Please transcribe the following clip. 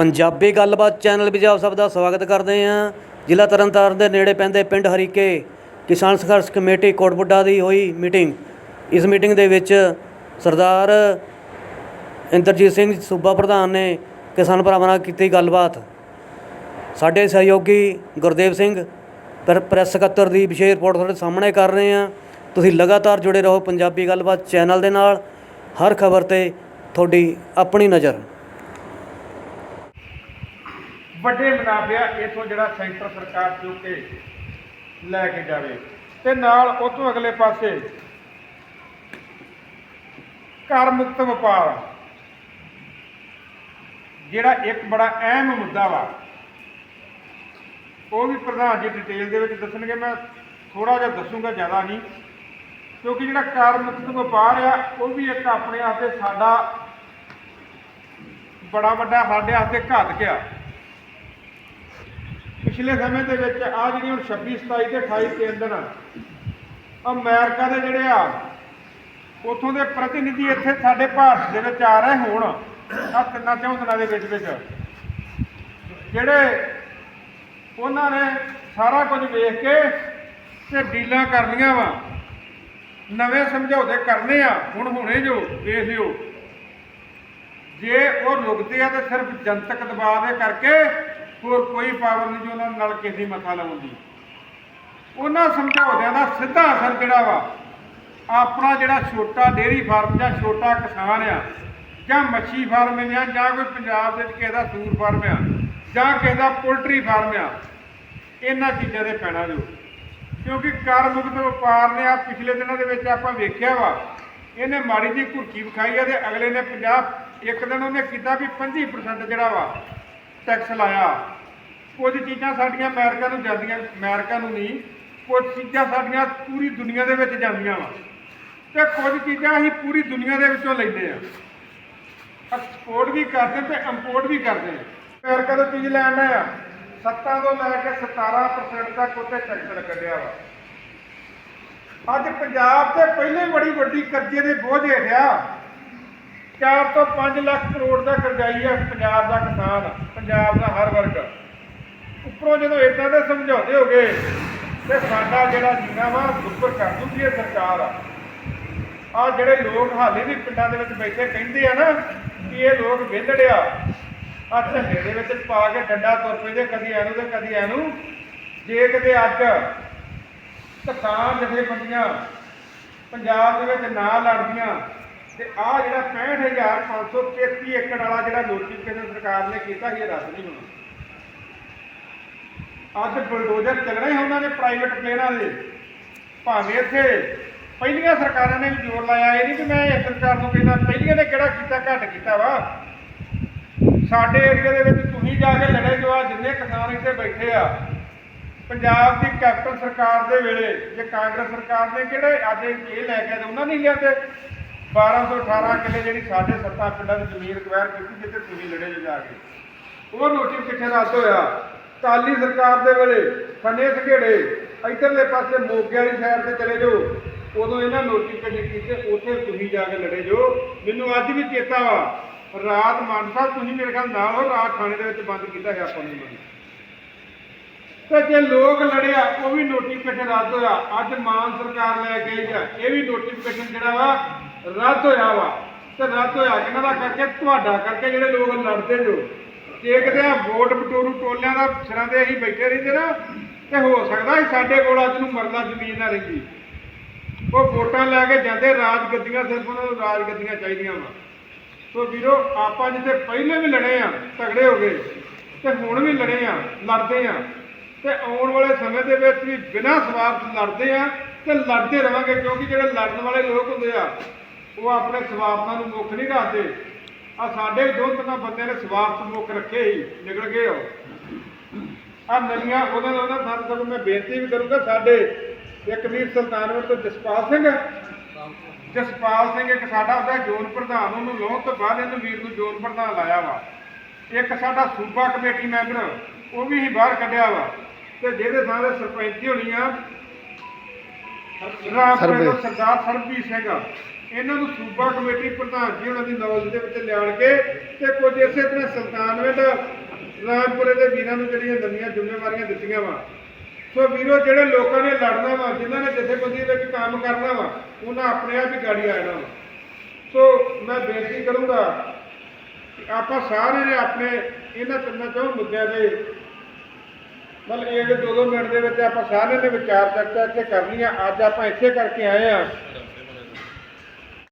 ਪੰਜਾਬੀ ਗੱਲਬਾਤ ਚੈਨਲ ਵਿੱਚ ਆਪ ਸਭ ਦਾ ਸਵਾਗਤ ਕਰਦੇ ਹਾਂ। ਜ਼ਿਲ੍ਹਾ ਤਰਨਤਾਰਨ ਦੇ ਨੇੜੇ ਪੈਂਦੇ ਪਿੰਡ ਹਰੀਕੇ ਕਿਸਾਨ ਸੰਘਰਸ਼ ਕਮੇਟੀ ਕੋਟਬੁੱਡਾ ਦੀ ਹੋਈ ਮੀਟਿੰਗ। ਇਸ ਮੀਟਿੰਗ ਦੇ ਵਿੱਚ ਸਰਦਾਰ ਇੰਦਰਜੀਤ ਸਿੰਘ ਸੂਬਾ ਪ੍ਰਧਾਨ ਨੇ ਕਿਸਾਨ ਭਰਾਵਾਂ ਨਾਲ ਕੀਤੀ ਗੱਲਬਾਤ। ਸਾਡੇ ਸਹਿਯੋਗੀ ਗੁਰਦੇਵ ਸਿੰਘ, ਪਰ- ਪ੍ਰੈਸ ਸਕੱਤਰ ਦੀ ਵਿਸ਼ੇਸ਼ ਰਿਪੋਰਟ ਤੁਹਾਡੇ ਸਾਹਮਣੇ ਕਰ ਰਹੇ ਹਾਂ। ਤੁਸੀਂ ਲਗਾਤਾਰ ਜੁੜੇ ਰਹੋ ਪੰਜਾਬੀ ਗੱਲਬਾਤ ਚੈਨਲ ਦੇ ਨਾਲ। ਹਰ ਖਬਰ ਤੇ ਤੁਹਾਡੀ ਆਪਣੀ ਨਜ਼ਰ। ਵੱਡੇ ਮੁਨਾਫਿਆ ਇਥੋਂ ਜਿਹੜਾ ਸੈਂਟਰ ਸਰਕਾਰ ਚੁੱਕ ਕੇ ਲੈ ਕੇ ਜਾਵੇ। ਤੇ ਨਾਲ ਉਹ ਤੋਂ ਅਗਲੇ ਪਾਸੇ ਕਰ ਮੁਕਤ ਵਪਾਰ ਜਿਹੜਾ ਇੱਕ ਬੜਾ ਅਹਿਮ ਮੁੱਦਾ ਵਾ, ਉਹ ਵੀ ਪ੍ਰਧਾਨ ਜੀ ਡਿਟੇਲ ਦੇ ਵਿੱਚ ਦੱਸਣਗੇ, ਮੈਂ ਥੋੜਾ ਜਿਹਾ ਦੱਸੂਗਾ, ਜ਼ਿਆਦਾ ਨਹੀਂ। ਕਿਉਂਕਿ ਜਿਹੜਾ ਕਰ ਮੁਕਤ ਵਪਾਰ ਆ, ਉਹ ਵੀ ਇੱਕ ਆਪਣੇ ਆਪ ਤੇ ਸਾਡਾ ਬੜਾ ਵੱਡਾ, ਸਾਡੇ ਵਾਸਤੇ ਘਾਤਕ ਆ। ਪਿਛਲੇ ਸਮੇਂ ਦੇ ਵਿੱਚ ਆ ਜਿਹੜੀ ਹੁਣ 26 27 ਤੇ 28 ਕੇਂਦਰ ਦਿਨ ਅਮਰੀਕਾ ਦੇ ਜਿਹੜੇ ਆ, ਉਥੋਂ ਦੇ ਪ੍ਰਤੀਨਿਧੀ ਇੱਥੇ ਸਾਡੇ ਭਾਰਤ ਦੇ ਵਿੱਚ ਆ ਰਹੇ ਹੋਣ ਆ ਤਿੰਨਾਂ ਚੌਂ ਦਿਨਾਂ ਦੇ ਵਿੱਚ ਵਿੱਚ। ਜਿਹੜੇ ਉਹਨਾਂ ਨੇ ਸਾਰਾ ਕੁਝ ਵੇਖ ਕੇ ਤੇ ਡੀਲਾਂ ਕਰਨੀਆਂ ਵਾ, ਨਵੇਂ ਸਮਝੌਤੇ ਕਰਨੇ ਆ, ਹੁਣ ਹੁਣੇ ਜੋ ਵੇਖ ਲਿਓ। ਜੇ ਉਹ ਰੁਕਦੇ ਆ ਤਾਂ ਸਿਰਫ ਜਨਤਕ ਦਬਾਅ ਦੇ ਕਰਕੇ ਹੋਰ ਕੋਈ ਪਾਵਰ ਨਹੀਂ ਜੋ, ਉਹਨਾਂ ਨਾਲ ਕਿਸੇ ਦੀ ਮੱਥਾ ਲਾਉਣ ਦੀ। ਉਹਨਾਂ ਸਮਝੌਤਿਆਂ ਦਾ ਸਿੱਧਾ ਅਸਰ ਜਿਹੜਾ ਵਾ? ਆਪਣਾ ਜਿਹੜਾ ਛੋਟਾ ਡੇਅਰੀ ਫਾਰਮ ਜਾਂ ਛੋਟਾ ਕਿਸਾਨ ਆ, ਜਾਂ ਮੱਛੀ ਫਾਰਮ ਆ, ਜਾਂ ਕੋਈ ਪੰਜਾਬ ਦੇ ਵਿੱਚ ਕਿਸੇ ਦਾ ਸੂਰ ਫਾਰਮ ਆ, ਜਾਂ ਕਿਸੇ ਦਾ ਪੋਲਟਰੀ ਫਾਰਮ ਆ, ਇਹਨਾਂ ਚੀਜ਼ਾਂ ਦੇ ਪੈਣਾ ਜੋ ਕਿਉਂਕਿ ਕਰ ਮੁਕਤ ਵਪਾਰ ਨੇ ਆ, ਪਿਛਲੇ ਦਿਨਾਂ ਦੇ ਵਿੱਚ ਆਪਾਂ ਵੇਖਿਆ ਵਾ, ਇਹਨੇ ਮਾੜੀ ਜੀ ਘੁਰਕੀ ਵਿਖਾਈ ਆ ਤੇ ਅਗਲੇ ਨੇ 50 ਇੱਕ ਦਿਨ ਉਹਨੇ ਕੀਤਾ ਵੀ 25% ਜਿਹੜਾ ਵਾ ਟੈਕਸ ਲਾਇਆ। ਕੁਝ ਚੀਜ਼ਾਂ ਸਾਡੀਆਂ ਅਮਰੀਕਾ ਨੂੰ ਜਾਂਦੀਆਂ, ਅਮਰੀਕਾ ਨੂੰ ਨਹੀਂ, ਕੁਝ ਚੀਜ਼ਾਂ ਸਾਡੀਆਂ ਪੂਰੀ ਦੁਨੀਆ ਦੇ ਵਿੱਚ ਜਾਂਦੀਆਂ ਵਾ। ਤੇ ਕੁਝ ਚੀਜ਼ਾਂ ਅਸੀਂ ਪੂਰੀ ਦੁਨੀਆ ਦੇ ਵਿੱਚੋਂ ਲੈਂਦੇ ਆ। ਐਕਸਪੋਰਟ ਵੀ ਕਰਦੇ ਤੇ ਇੰਪੋਰਟ ਵੀ ਕਰਦੇ ਆ। ਅਮਰੀਕਾ ਤੋਂ ਚੀਜ਼ ਲੈਣ ਆ ਸੱਤਾਂ ਤੋਂ ਲੈ ਕੇ 17% ਤੱਕ ਉੱਤੇ ਟੈਕਸ ਲੱਗਿਆ ਵਾ। ਅੱਜ ਪੰਜਾਬ ਤੇ ਪਹਿਲੇ ਬੜੀ ਵੱਡੀ ਕਰਜ਼ੇ ਦੇ ਬੋਝ ਹੇਠਿਆ 4 ਤੋਂ 5 ਲੱਖ ਕਰੋੜ ਦਾ ਕਰਜ਼ਾਈ ਆ ਪੰਜਾਬ ਦਾ ਕਿਸਾਨ, ਪੰਜਾਬ ਦਾ ਹਰ ਵਰਗ। ਉੱਪਰੋਂ ਜਦੋਂ ਇਦਾਂ ਦੇ ਸਮਝਾਉਂਦੇ ਹੋਗੇ ਤੇ ਸਾਡਾ ਜਿਹੜਾ ਜੀਣਾ ਵਾ, ਉੱਪਰ ਕਰ ਦੂਗੀ ਇਹ ਸਰਕਾਰ ਆ। ਆ ਜਿਹੜੇ ਲੋਕ ਹਾਲੇ ਵੀ ਪਿੰਡਾਂ ਦੇ ਵਿੱਚ ਬੈਠੇ ਕਹਿੰਦੇ ਆ ਨਾ ਕਿ ਇਹ ਲੋਕ ਵਿਹਲੜਿਆ ਆ। ਝੰਡੇ ਦੇ ਵਿੱਚ ਪਾ ਕੇ ਡੰਡਾ ਤੁਰ ਪੈਂਦੇ, ਕਦੀ ਐਨੂੰ ਤੇ ਕਦੀ ਐਨੂੰ ਜੇ ਕਿਤੇ ਅੱਜ ਕਿਸਾਨ ਜਥੇਬੰਦੀਆਂ ਪੰਜਾਬ ਦੇ ਵਿੱਚ ਨਾ ਲੜਦੀਆਂ ਤੇ ਆ ਜਿਹੜਾ 65533 ਏਕੜ ਵਾਲਾ ਜਿਹੜਾ ਨੋਟੀਫਿਕੇਸ਼ਨ ਸਰਕਾਰ ਨੇ ਕੀਤਾ ਸੀ, ਇਹ ਰੱਦ ਨਹੀਂ ਹੋਣਾ। ਅੱਜ ਬਲਡੋਜ਼ਰ ਚੱਲਣਾ ਹੀ ਉਹਨਾਂ ਨੇ ਪ੍ਰਾਈਵੇਟ ਪਲੇਨਾਂ ਦੇ। ਭਾਵੇਂ ਇੱਥੇ ਪਹਿਲੀਆਂ ਸਰਕਾਰਾਂ ਨੇ ਵੀ ਜ਼ੋਰ ਲਾਇਆ, ਇਹ ਨਹੀਂ ਕਿ ਮੈਂ ਇਸ ਸਰਕਾਰ ਨੂੰ ਕਹਿੰਦਾ, ਪਹਿਲੀਆਂ ਨੇ ਕਿਹੜਾ ਕੀਤਾ, ਘੱਟ ਕੀਤਾ ਵਾ। ਸਾਡੇ ਏਰੀਆ ਦੇ ਵਿੱਚ ਤੁਸੀਂ ਜਾ ਕੇ ਲੜੇ ਜੋ ਆ, ਜਿੰਨੇ ਕਿਸਾਨ ਇੱਥੇ ਬੈਠੇ ਆ, ਪੰਜਾਬ ਦੀ ਕੈਪਟਨ ਸਰਕਾਰ ਦੇ ਵੇਲੇ, ਜੇ ਕਾਂਗਰਸ ਸਰਕਾਰ ਨੇ ਕਿਹੜੇ ਅੱਜ ਇਹ ਲੈ ਕੇ ਆਏ, ਉਹਨਾਂ ਨਹੀਂ ਲਿਆਂਦੇ 1218 ਕਿੱਲੇ ਜਿਹੜੀ ਸਾਡੇ ਸੱਤਾ ਪਿੰਡਾਂ ਦੀ ਜ਼ਮੀਨ ਅਕਵਾਇਰ ਕੀਤੀ, ਜਿੱਥੇ ਤੁਸੀਂ ਲੜੇ ਜਾ ਕੇ। ਉਹ ਨੋਟੀਫਿਕੇਸ਼ਨ ਰੱਦ ਹੋਇਆ? ਕਾਲੀ ਸਰਕਾਰ ਦੇ ਵੇਲੇ ਫਨੇ ਸਘੇੜੇ, ਇਧਰਲੇ ਪਾਸੇ ਮੋਗੇ ਵਾਲੀ ਸਾਈਡ ਤੇ ਚਲੇ ਜਾਓ। ਉਦੋਂ ਇਹਨਾਂ ਨੋਟੀਫਿਕੇਸ਼ਨ ਕੀਤੇ? ਉੱਥੇ ਤੁਸੀਂ ਜਾ ਕੇ ਲੜੇ ਜੋ। ਮੈਨੂੰ ਅੱਜ ਵੀ ਚੇਤਾ ਵਾ, ਰਾਤ ਮਾਨ ਸਾਹਿਬ ਤੁਸੀਂ ਮੇਰੇ ਖਿਆਲ ਨਾਲ ਹੋ, ਰਾਤ ਥਾਣੇ ਦੇ ਵਿੱਚ ਬੰਦ ਕੀਤਾ ਗਿਆ ਆਪਾਂ ਨੂੰ ਤੇ ਜੇ ਲੋਕ ਲੜਿਆ, ਉਹ ਵੀ ਨੋਟੀਫਿਕੇਸ਼ਨ ਰੱਦ ਹੋਇਆ? ਅੱਜ ਮਾਨ ਸਰਕਾਰ ਲੈ ਕੇ ਆਈ ਆ। ਇਹ ਵੀ ਨੋਟੀਫਿਕੇਸ਼ਨ ਜਿਹੜਾ ਵਾ ਰੱਦ ਹੋਇਆ ਵਾ। ਤੇ ਰੱਦ ਹੋਇਆ ਕਿਹਨਾਂ ਦਾ ਕਰਕੇ? ਤੁਹਾਡਾ ਕਰਕੇ ਜਿਹੜੇ ਲੋਕ ਲੜਦੇ ਜੋ। ਜੇ ਆ ਵੋਟ ਬਟੋਰੂ ਟੋਲਿਆਂ ਦਾ ਸਿਰਾਂ ਤੇ ਅਸੀਂ ਬੈਠੇ ਰਹਿੰਦੇ ਨਾ, ਤੇ ਹੋ ਸਕਦਾ ਸੀ ਸਾਡੇ ਕੋਲ ਅੱਜ ਨੂੰ ਮਰਲਾ ਜ਼ਮੀਨ ਨਾ ਰਹਿੰਦੀ। ਉਹ ਵੋਟਾਂ ਲੈ ਕੇ ਜਾਂਦੇ ਰਾਜ ਗੱਦੀਆਂ ਸਿਰਫ ਉਹਨਾਂ ਨੂੰ ਰਾਜ ਗੱਦੀਆਂ ਚਾਹੀਦੀਆਂ ਵਾ। ਸੋ ਵੀਰੋ, ਆਪਾਂ ਜਿੱਥੇ ਪਹਿਲੇ ਵੀ ਲੜੇ ਆ, ਤਗੜੇ ਹੋ ਗਏ, ਤੇ ਹੁਣ ਵੀ ਲੜੇ ਆ, ਲੜਦੇ ਆ। ਤੇ ਆਉਣ ਵਾਲੇ ਸਮੇਂ ਦੇ ਵਿੱਚ ਵੀ ਬਿਨਾਂ ਸਵਾਰਥ ਲੜਦੇ ਆ, ਤੇ ਲੜਦੇ ਰਵਾਂਗੇ, ਕਿਉਂਕਿ ਜਿਹੜੇ ਲੜਨ ਵਾਲੇ ਲੋਕ ਹੁੰਦੇ ਆ ਉਹ ਆਪਣੇ ਸਵਾਰਥਾਂ ਨੂੰ ਮੁੱਖ ਨਹੀਂ ਰੱਖਦੇ। ਆ ਸਾਡੇ ਦੋ ਤਿੰਨ ਬੰਦੇ ਨੇ ਸਵਾਰਥ ਮੁੱਖ ਰੱਖੇ ਹੀ ਨਿਕਲ ਗਏ ਉਹ। ਆ ਨਵੀਆਂ ਉਹਨਾਂ ਉਹਨਾਂ ਸਾਨੂੰ ਸਭ ਮੈਂ ਬੇਨਤੀ ਵੀ ਕਰੂੰਗਾ ਸਾਡੇ ਇੱਕ ਵੀਰ ਸੁਲਤਾਨਪੁਰ ਤੋਂ ਜਸਪਾਲ ਸਿੰਘ ਜਸਪਾਲ ਸਿੰਘ ਇੱਕ ਸਾਡਾ ਉਹਦਾ ਜ਼ੋਨ ਪ੍ਰਧਾਨ ਉਹਨੂੰ ਲਾਉਣ ਤੋਂ ਬਾਅਦ ਇਹਨੂੰ ਵੀਰ ਨੂੰ ਜ਼ੋਨ ਪ੍ਰਧਾਨ ਲਾਇਆ ਵਾ। ਇੱਕ ਸਾਡਾ ਸੂਬਾ ਕਮੇਟੀ ਮੈਂਬਰ ਉਹ ਵੀ ਹੀ ਬਾਹਰ ਕੱਢਿਆ ਵਾ। ਤੇ ਜਿਹਦੇ ਥਾਂ ਦੇ ਸਰਪੰਚੀ ਹੋਣੀ ਆ ਰਾਮਪੁਰੇ ਤੋਂ ਸਰਦਾਰ ਸਰਬਜੀਤ ਸਿੰਘ। ਇਹਨਾਂ ਨੂੰ ਸੂਬਾ ਕਮੇਟੀ ਪ੍ਰਧਾਨ ਜੀ ਉਹਨਾਂ ਦੀ ਨੌਲੇਜ ਦੇ ਵਿੱਚ ਲਿਆਣ ਕੇ ਤੇ ਕੁਝ ਇਸੇ ਤਰ੍ਹਾਂ ਸੁਲਤਾਨਵਿੰਡ ਰਾਮਪੁਰੇ ਦੇ ਵੀਰਾਂ ਨੂੰ ਜਿਹੜੀਆਂ ਨਵੀਆਂ ਜ਼ਿੰਮੇਵਾਰੀਆਂ ਦਿੱਤੀਆਂ ਵਾ। ਸੋ ਵੀਰੋ, ਜਿਹੜੇ ਲੋਕਾਂ ਨੇ ਲੜਨਾ ਵਾ, ਜਿਨ੍ਹਾਂ ਨੇ ਜਥੇਬੰਦੀ ਵਿੱਚ ਕੰਮ ਕਰਨਾ ਵਾ, ਉਹਨਾਂ ਆਪਣੇ ਆਪ ਹੀ ਗਾੜੀ ਆ ਜਾਣਾ ਵਾ। ਸੋ ਮੈਂ ਬੇਨਤੀ ਕਰੂੰਗਾ ਕਿ ਆਪਾਂ ਸਾਰਿਆਂ ਨੇ ਆਪਣੇ ਇਹਨਾਂ ਤਿੰਨਾਂ ਚੋਂ ਮੁੱਦਿਆਂ ਦੇ ਮਤਲਬ ਇਹ ਦੋ ਦੋ ਮਿੰਟ ਦੇ ਵਿੱਚ ਆਪਾਂ ਸਾਰਿਆਂ ਨੇ ਵਿਚਾਰ ਚਰਚਾ ਇੱਥੇ ਕਰਨੀ ਆ। ਅੱਜ ਆਪਾਂ ਇੱਥੇ ਕਰਕੇ ਆਏ ਆ।